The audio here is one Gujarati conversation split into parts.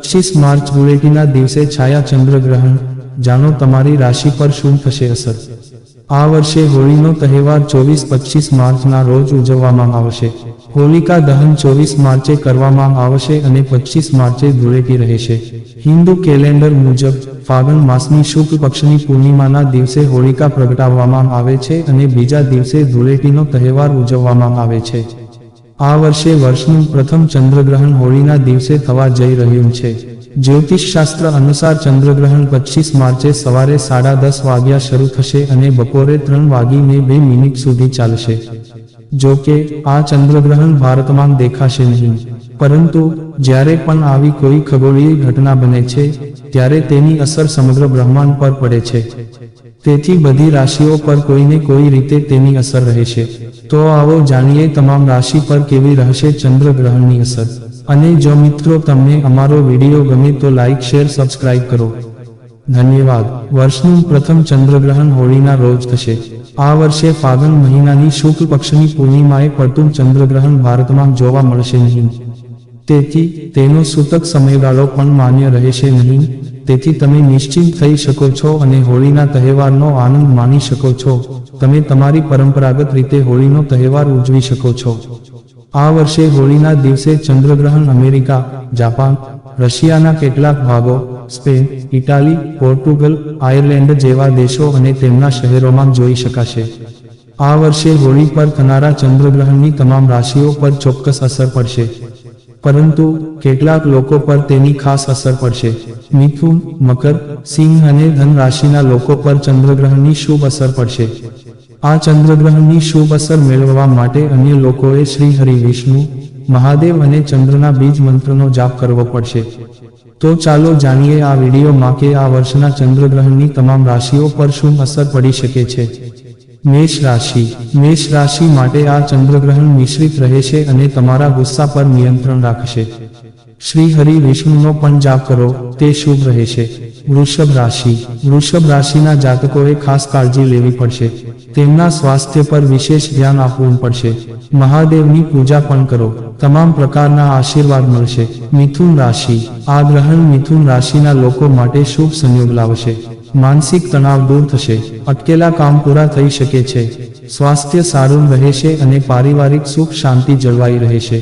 પચીસ માર્ચ ધૂળેટીના દિવસે છાયા ચંદ્રગ્રહણ. જાણો તમારી રાશિ પર શું થશે અસર. આ વર્ષે હોળીનો તહેવાર ચોવીસ પચીસ માર્ચના રોજ ઉજવવામાં આવશે. હોલિકા દહન ચોવીસ માર્ચે કરવામાં આવશે અને પચીસ માર્ચે ધૂળેટી રહેશે. હિન્દુ કેલેન્ડર મુજબ, ફાગણ માસની શુક્લ પક્ષની પૂર્ણિમાના દિવસે હોળિકા પ્રગટાવવામાં આવે છે અને બીજા દિવસે ધૂળેટીનો તહેવાર ઉજવવામાં આવે છે. આ વર્ષે વર્ષનું પ્રથમ ચંદ્રગ્રહણ હોળીના દિવસે થવા જઈ રહ્યું છે. જ્યોતિષશાસ્ત્ર અનુસાર ચંદ્રગ્રહણ પચીસ માર્ચે સવારે સાડા દસ વાગ્યા શરૂ થશે અને બપોરે ત્રણ વાગીને બે મિનિટ સુધી ચાલશે. જો કે આ ચંદ્રગ્રહણ ભારતમાં દેખાશે નહીં. પરંતુ, જ્યારે પણ આવી કોઈ ખગોળીય ઘટના બને છે, ત્યારે તેની અસર સમગ્ર બ્રહ્માંડ પર પડે છે. તેથી બધી રાશિઓ પર કોઈને કોઈ રીતે તેની અસર રહેશે. તો આવો જાણીએ તમામ રાશિ પર કેવી રહેશે ચંદ્રગ્રહણની અસર. અને જો મિત્રો તમને અમારો વીડિયો ગમે તો લાઇક શેર, સબસ્ક્રાઇબ કરો. ધન્યવાદ. વર્ષનું પ્રથમ ચંદ્રગ્રહણ હોળીના રોજ થશે. આ વર્ષે ફાગણ મહિનાની શુક્લ પક્ષની પૂર્ણિમાએ પડતું ચંદ્રગ્રહણ ભારતમાં જોવા મળશે નહીં. તેથી તેનો સૂતક સમયગાળો પણ માન્ય રહેશે નહીં. તેથી તમે નિશ્ચિંત થઈ શકો છો અને હોળીના તહેવારનો આનંદ માણી શકો છો. તમે તમારી પરંપરાગત રીતે હોળીનો તહેવાર ઉજવી શકો છો. આ વર્ષે હોળીના દિવસે ચંદ્રગ્રહણ અમેરિકા, જાપાન, રશિયાના કેટલાક ભાગો, સ્પેન, ઇટાલી, પોર્ટુગલ, આયર્લેન્ડ જેવા દેશો અને તેમના શહેરોમાં જોઈ શકાશે. આ વર્ષે હોળી પર થનારા ચંદ્રગ્રહણની તમામ રાશિઓ પર ચોક્કસ અસર પડશે. પરંતુ કેટલાક લોકો પર તેની ખાસ અસર પડશે. મિથુન, મકર, સિંહ અને ધન રાશિના લોકો પર ચંદ્રગ્રહણની શુભ અસર પડશે. આ ચંદ્રગ્રહણની શુભ અસર મેળવવા માટે અન્ય લોકોએ શ્રી હરિ વિષ્ણુ, મહાદેવ અને ચંદ્રના બીજ મંત્રનો જાપ કરવો પડશે. તો ચાલો જાણીએ આ વિડીયોમાં કે આ વર્ષના ચંદ્રગ્રહણની તમામ રાશિઓ પર શું અસર પડી શકે છે. મેષ રાશિ. મેષ રાશિ માટે આ ચંદ્રગ્રહણ મિશ્રિત રહેશે અને તમારા ગુસ્સા પર નિયંત્રણ રાખશે. શ્રી હરિ વિષ્ણુનો પણ જાપ કરો, તે શુભ રહેશે વૃષભ રાશિ. વૃષભ રાશિના જાતકોએ ખાસ કાળજી લેવી પડશે. તેમના સ્વાસ્થ્ય પર વિશેષ ધ્યાન આપવું પડશે. મહાદેવની પૂજા પણ કરો. તમામ પ્રકારના આશીર્વાદ મળશે. મિથુન રાશિ. આ ગ્રહણ મિથુન રાશિના લોકો માટે શુભ સંયોગ લાવશે. માનસિક તણાવ દૂર થશે. અટકેલા કામ પૂરા થઈ શકે છે. સ્વાસ્થ્ય સારું રહેશે અને પારિવારિક સુખ શાંતિ જળવાઈ રહેશે.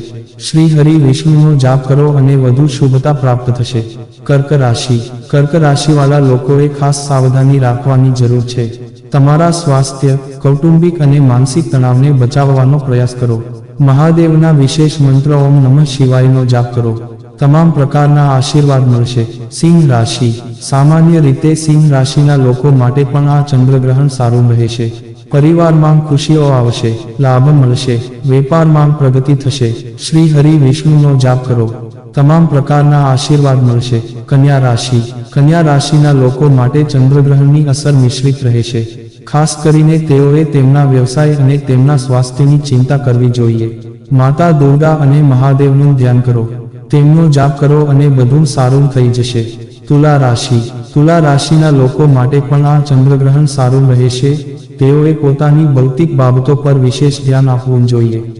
શ્રી હરિ વિષ્ણુનો જાપ કરો અને વધુ શુભતા પ્રાપ્ત થશે. કર્ક રાશિ. કર્ક રાશિવાળા લોકોએ ખાસ સાવધાની રાખવાની જરૂર છે. તમારા સ્વાસ્થ્ય, કૌટુંબિક અને માનસિક તણાવને બચાવવાનો પ્રયાસ કરો. મહાદેવના વિશેષ મંત્ર ઓમ નમઃ શિવાયનો જાપ કરો. તમામ પ્રકારના આશીર્વાદ મળશે. સિંહ રાશિ. સામાન્ય રીતે સિંહ રાશિના લોકો માટે પણ આ ચંદ્રગ્રહણ સારું રહેશે. પરિવારમાં ખુશીઓ આવશે, લાભ મળશે, વેપારમાં પ્રગતિ થશે. શ્રી હરિ વિષ્ણુનો જાપ કરો. તમામ પ્રકારના આશીર્વાદ મળશે. કન્યા રાશિ. કન્યા રાશિના લોકો માટે ચંદ્રગ્રહણની અસર મિશ્રિત રહેશે. ખાસ કરીને તેઓએ તેમના વ્યવસાય અને તેમના સ્વાસ્થ્યની ચિંતા કરવી જોઈએ. માતા દુર્ગા અને મહાદેવનું ધ્યાન કરો. તેમનો જાપ કરો અને બધું સારું થઈ જશે. તુલા રાશિ. તુલા રાશિના લોકો માટે પણ આ ચંદ્રગ્રહણ સારું રહેશે. તેઓએ પોતાની ભૌતિક બાબતો પર વિશેષ ધ્યાન આપવું જોઈએ.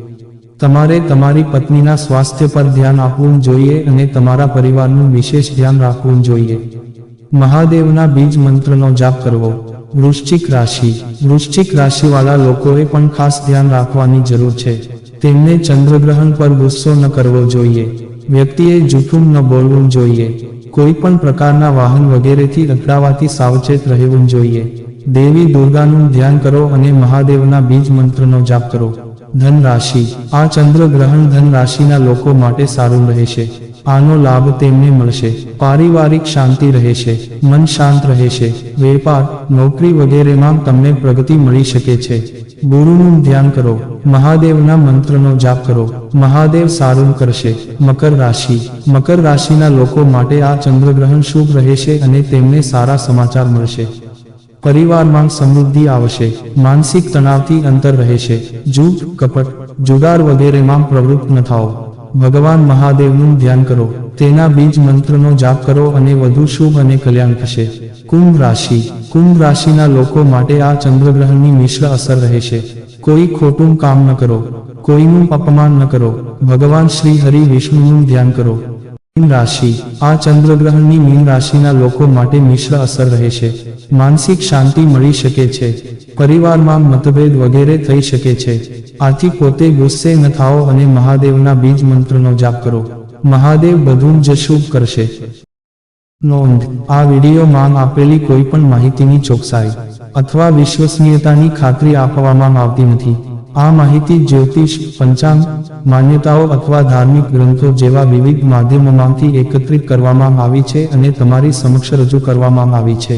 તમારે તમારી પત્નીના સ્વાસ્થ્ય પર ધ્યાન આપવું જોઈએ અને તમારા પરિવારનું વિશેષ ધ્યાન રાખવું જોઈએ. મહાદેવના બીજ મંત્રનો જાપ કરવો. વૃશ્ચિક રાશિ. વૃશ્ચિક રાશિવાળા લોકોએ પણ ખાસ ધ્યાન રાખવાની જરૂર છે. તેમને ચંદ્રગ્રહણ પર ગુસ્સો ન કરવો જોઈએ. વ્યક્તિએ જૂઠું ન બોલવું જોઈએ. કોઈ પણ પ્રકારના વાહન વગેરેથી રખડાવાથી સાવચેત રહેવું જોઈએ. દેવી દુર્ગાનું ધ્યાન કરો અને મહાદેવના બીજ મંત્રનો જાપ કરો. ધન રાશિ આ ચંદ્રગ્રહણ ધન રાશિના લોકો માટે સારું રહેશે. આનો લાભ તેમને મળશે. પારિવારિક શાંતિ રહેશે. મન શાંત રહેશે. વેપાર, નોકરી વગેરેમાં તમને પ્રગતિ મળી શકે છે. ગુરુનું ધ્યાન કરો, મહાદેવના મંત્રનો જાપ કરો, મહાદેવ સારું કરશે, મકર રાશિ. મકર રાશિના લોકો માટે આ ચંદ્રગ્રહણ શુભ રહેશે અને તેમને સારા સમાચાર મળશે. પરિવારમાં સમૃદ્ધિ આવશે, માનસિક તણાવથી અંતર રહેશે જૂઠ કપટ, જુગાર વગેરેમાં પ્રવૃત્ત ન થાઓ. ભગવાન મહાદેવનું ધ્યાન કરો. તેના બીજ મંત્રનો જાપ કરો અને વધુ શુભ અને કલ્યાણ થશે. કુંભ રાશિ. કુંભ રાશિના લોકો માટે આ ચંદ્રગ્રહણની મિશ્ર અસર રહેશે. કોઈ ખોટું કામ ન કરો. કોઈનું અપમાન ન કરો. ભગવાન શ્રી હરિ વિષ્ણુનું ધ્યાન કરો. મીન રાશિ. આ ચંદ્રગ્રહણની મીન રાશિના લોકો માટે મિશ્ર અસર રહેશે. માનસિક શાંતિ મળી શકે છે. પરિવારમાં મતભેદ વગેરે થઈ શકે છે. આથી પોતે ગુસ્સે ન થાઓ અને મહાદેવના બીજ મંત્રનો જાપ કરો. મહાદેવ બધું જ શુભ કરશે. નોંધ, આ વિડીયોમાં આપેલી કોઈ પણ માહિતીની ચોકસાઈ અથવા વિશ્વસનીયતાની ખાતરી આપવામાં આવતી નથી. આ માહિતી જ્યોતિષ, પંચાંગ, માન્યતાઓ અથવા ધાર્મિક ગ્રંથો જેવા વિવિધ માધ્યમોમાંથી એકત્રિત કરવામાં આવી છે અને તમારી સમક્ષ રજૂ કરવામાં આવી છે.